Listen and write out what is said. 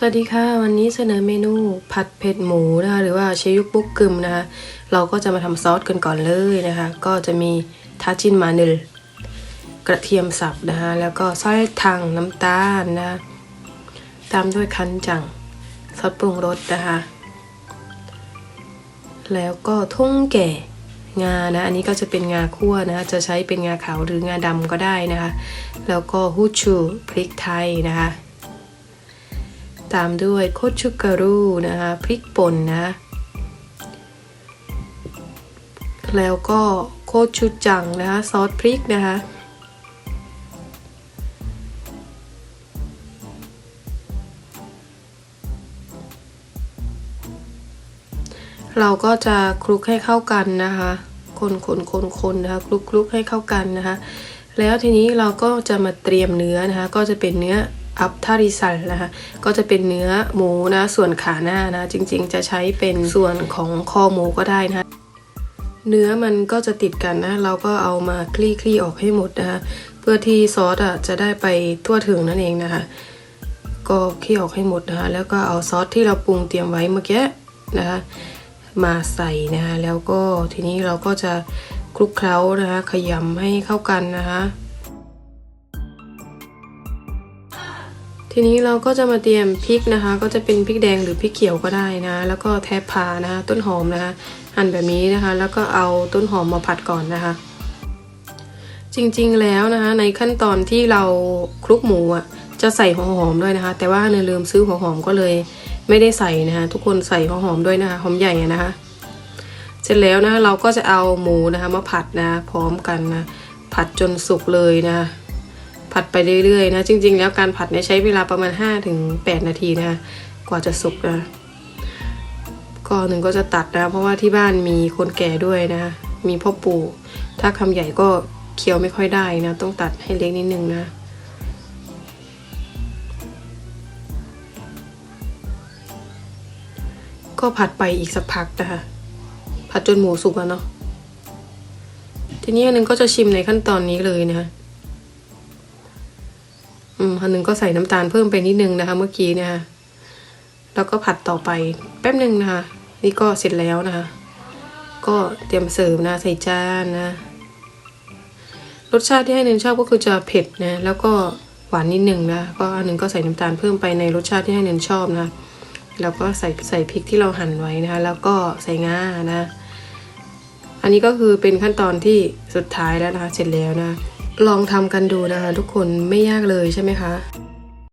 สวัสดีค่ะ วันนี้เสนอเมนูผัดเผ็ดหมูนะคะหรือว่าเชยุกบุกกึมนะคะ เราก็จะมาทำซอสกันก่อนเลยนะคะ ก็จะมีทาจินมาเนลกระเทียมสับนะคะแล้วก็ซอสทังน้ำตาลนะคะตามด้วยคันจังซอสปรุงรสนะคะ แล้วก็ทุ่งแก่งานะอันนี้ก็จะเป็นงาคั่วนะคะจะใช้เป็นงาขาวหรืองาดำก็ได้นะคะ แล้วก็ฮูชูพริกไทยนะคะ ตามด้วยโคชูการูนะคะพริกป่นนะแล้วก็โคชูจังนะคะซอสพริกนะคะเราก็จะคลุกให้เข้ากันนะคะ คนคนคนคนนะคะคลุกคลุกให้เข้ากันนะคะ แล้วทีนี้เราก็จะมาเตรียมเนื้อนะคะ ก็จะเป็นเนื้อ อัพทาริซันนะคะก็จะเป็นเนื้อหมูนะส่วนขาหน้านะจริงๆ จะใช้เป็นส่วนของคอหมูก็ได้นะเนื้อมันก็จะติดกันนะ เราก็เอามาคลี่คลี่ออกให้หมดนะคะเพื่อที่ซอสอะจะได้ไปทั่วถึงนั่นเองนะคะ ก็คลี่ออกให้หมดนะคะแล้วก็เอาซอสที่เราปรุงเตรียมไว้เมื่อกี้นะคะมาใส่นะคะแล้วก็ทีนี้เราก็จะคลุกเคล้านะคะขยำให้เข้ากันนะคะ ทีนี้เราก็จะมาเตรียมพริกนะคะ ก็จะเป็นพริกแดงหรือพริกเขียวก็ได้นะ แล้วก็แทบพานะคะต้นหอมนะคะหั่นแบบนี้นะคะ แล้วก็เอาต้นหอมมาผัดก่อนนะคะ จริงๆแล้วนะคะ ในขั้นตอนที่เราคลุกหมูอะจะใส่หัวหอมด้วยนะคะ แต่ว่าเนยลืมซื้อหัวหอมก็เลย ไม่ได้ใส่นะคะ ทุกคนใส่หัวหอมด้วยนะคะหอมใหญ่นะคะ เสร็จแล้วนะเราก็จะเอาหมูนะคะมาผัดนะ พร้อมกันนะผัดจนสุกเลยนะ ผัดไปเรื่อยๆนะจริง ๆ แล้วการผัดเนี่ยใช้เวลาประมาณ5ถึง8นาทีนะคะกว่าจะสุกนะก็หนึ่งก็จะตัดนะ เพราะว่าที่บ้านมีคนแก่ด้วยนะ มีพ่อปู่ ถ้าคำใหญ่ก็เคี้ยวไม่ค่อยได้นะ ต้องตัดให้เล็กนิดนึงนะก็ผัดไปอีกสักพักนะคะ ผัดจนหมูสุกแล้วเนาะ ทีนี้อันหนึงก็จะชิมในขั้นตอนนี้เลยนะคะ อืมอันหนึ่งก็ใส่น้ำตาลเพิ่มไปนิดนึงนะคะ เมื่อกี้นะคะแล้วก็ผัดต่อไปแป๊บหนึ่งนะคะ นี่ก็เสร็จแล้วนะคะ ก็เตรียมเสิร์ฟนะใส่จานนะรสชาติที่ให้เนนชอบก็คือจะเผ็ดนะแล้วก็หวานนิดนึงนะก็อันหนึ่งก็ใส่น้ำตาลเพิ่มไปในรสชาติที่ให้เนนชอบนะแล้วก็ใส่ใส่พริกที่เราหั่นไว้นะคะ แล้วก็ใส่งานะ อันนี้ก็คือเป็นขั้นตอนที่สุดท้ายแล้วนะคะ เสร็จแล้วนะ ลองทำกันดูนะคะ ทุกคนไม่ยากเลยใช่ไหมคะ